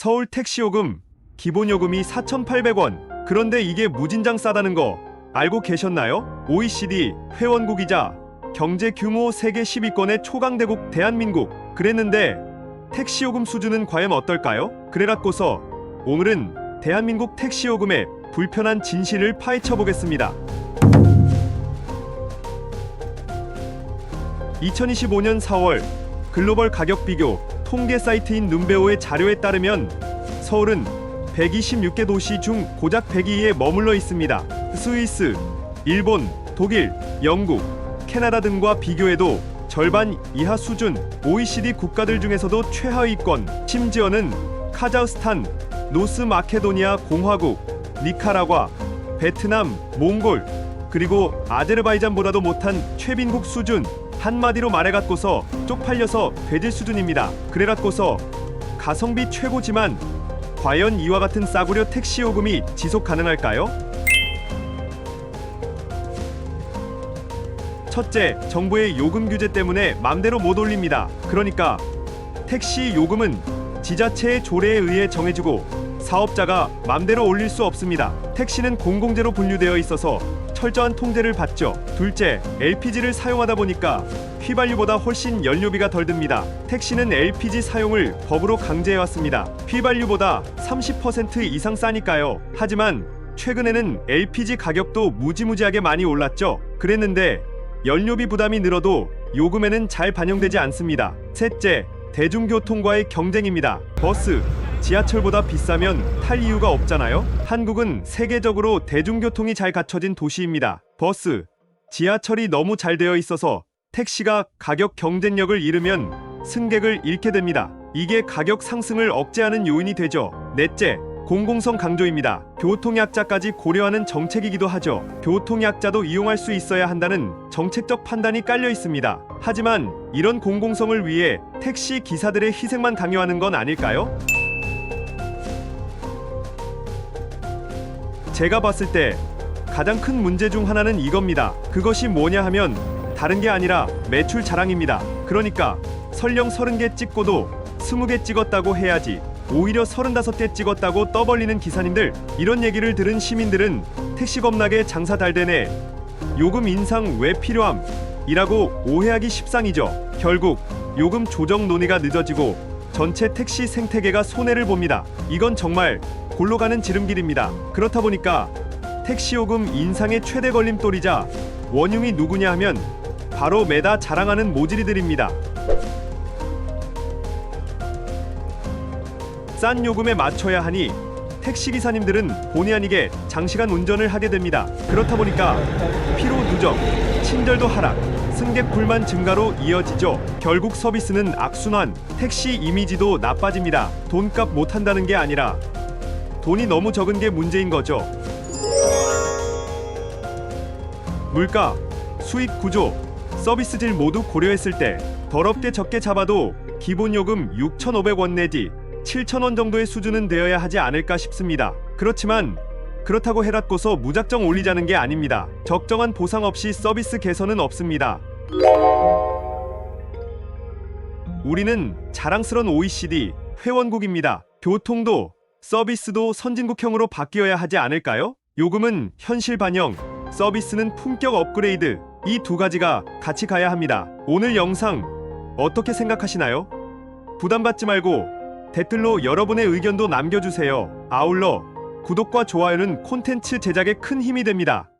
서울 택시요금 기본 요금이 4,800원. 그런데 이게 무진장 싸다는 거 알고 계셨나요? OECD 회원국이자 경제 규모 세계 10위권의 초강대국 대한민국. 그랬는데 택시요금 수준은 과연 어떨까요? 그래갖고서 오늘은 대한민국 택시요금의 불편한 진실을 파헤쳐 보겠습니다. 2025년 4월 글로벌 가격 비교 통계 사이트인 눈베오의 자료에 따르면 서울은 126개 도시 중 고작 102위에 머물러 있습니다. 스위스, 일본, 독일, 영국, 캐나다 등과 비교해도 절반 이하 수준 OECD 국가들 중에서도 최하위권 심지어는 카자흐스탄, 노스 마케도니아 공화국, 니카라과, 베트남, 몽골 그리고 아제르바이잔보다도 못한 최빈국 수준 한마디로 말해갖고서 쪽팔려서 돼질 수준입니다. 그래갖고서 가성비 최고지만 과연 이와 같은 싸구려 택시 요금이 지속 가능할까요? 첫째, 정부의 요금 규제 때문에 맘대로 못 올립니다. 그러니까 택시 요금은 지자체의 조례에 의해 정해지고 사업자가 맘대로 올릴 수 없습니다. 택시는 공공재로 분류되어 있어서 철저한 통제를 받죠. 둘째, LPG를 사용하다 보니까 휘발유보다 훨씬 연료비가 덜 듭니다. 택시는 LPG 사용을 법으로 강제해왔습니다. 휘발유보다 30% 이상 싸니까요. 하지만 최근에는 LPG 가격도 무지무지하게 많이 올랐죠. 그랬는데 연료비 부담이 늘어도 요금에는 잘 반영되지 않습니다. 셋째, 대중교통과의 경쟁입니다. 버스, 지하철보다 비싸면 탈 이유가 없잖아요. 한국은 세계적으로 대중교통이 잘 갖춰진 도시입니다. 버스, 지하철이 너무 잘 되어 있어서 택시가 가격 경쟁력을 잃으면 승객을 잃게 됩니다. 이게 가격 상승을 억제하는 요인이 되죠. 넷째, 공공성 강조입니다. 교통약자까지 고려하는 정책이기도 하죠. 교통약자도 이용할 수 있어야 한다는 정책적 판단이 깔려 있습니다. 하지만 이런 공공성을 위해 택시 기사들의 희생만 강요하는 건 아닐까요? 제가 봤을 때 가장 큰 문제 중 하나는 이겁니다. 그것이 뭐냐 하면 다른 게 아니라 매출 자랑입니다. 그러니까 설령 30개 찍고도 20개 찍었다고 해야지 오히려 35개 찍었다고 떠벌리는 기사님들 이런 얘기를 들은 시민들은 택시 겁나게 장사 잘 되네 요금 인상 왜 필요함 이라고 오해하기 십상이죠 결국 요금 조정 논의가 늦어지고 전체 택시 생태계가 손해를 봅니다 이건 정말 골로 가는 지름길입니다 그렇다 보니까 택시 요금 인상의 최대 걸림돌이자 원흉이 누구냐 하면 바로 매다 자랑하는 모질이들입니다 싼 요금에 맞춰야 하니 택시 기사님들은 본의 아니게 장시간 운전을 하게 됩니다. 그렇다 보니까 피로 누적, 친절도 하락, 승객 불만 증가로 이어지죠. 결국 서비스는 악순환, 택시 이미지도 나빠집니다. 돈값 못 한다는 게 아니라 돈이 너무 적은 게 문제인 거죠. 물가, 수익 구조, 서비스 질 모두 고려했을 때 더럽게 적게 잡아도 기본 요금 6,500원 내지 7,000원 정도의 수준은 되어야 하지 않을까 싶습니다. 그렇지만 그렇다고 해라고서 무작정 올리자는 게 아닙니다. 적정한 보상 없이 서비스 개선은 없습니다. 우리는 자랑스런 OECD 회원국입니다. 교통도 서비스도 선진국형으로 바뀌어야 하지 않을까요? 요금은 현실 반영, 서비스는 품격 업그레이드 이 두 가지가 같이 가야 합니다. 오늘 영상 어떻게 생각하시나요? 부담받지 말고 댓글로 여러분의 의견도 남겨주세요. 아울러 구독과 좋아요는 콘텐츠 제작에 큰 힘이 됩니다.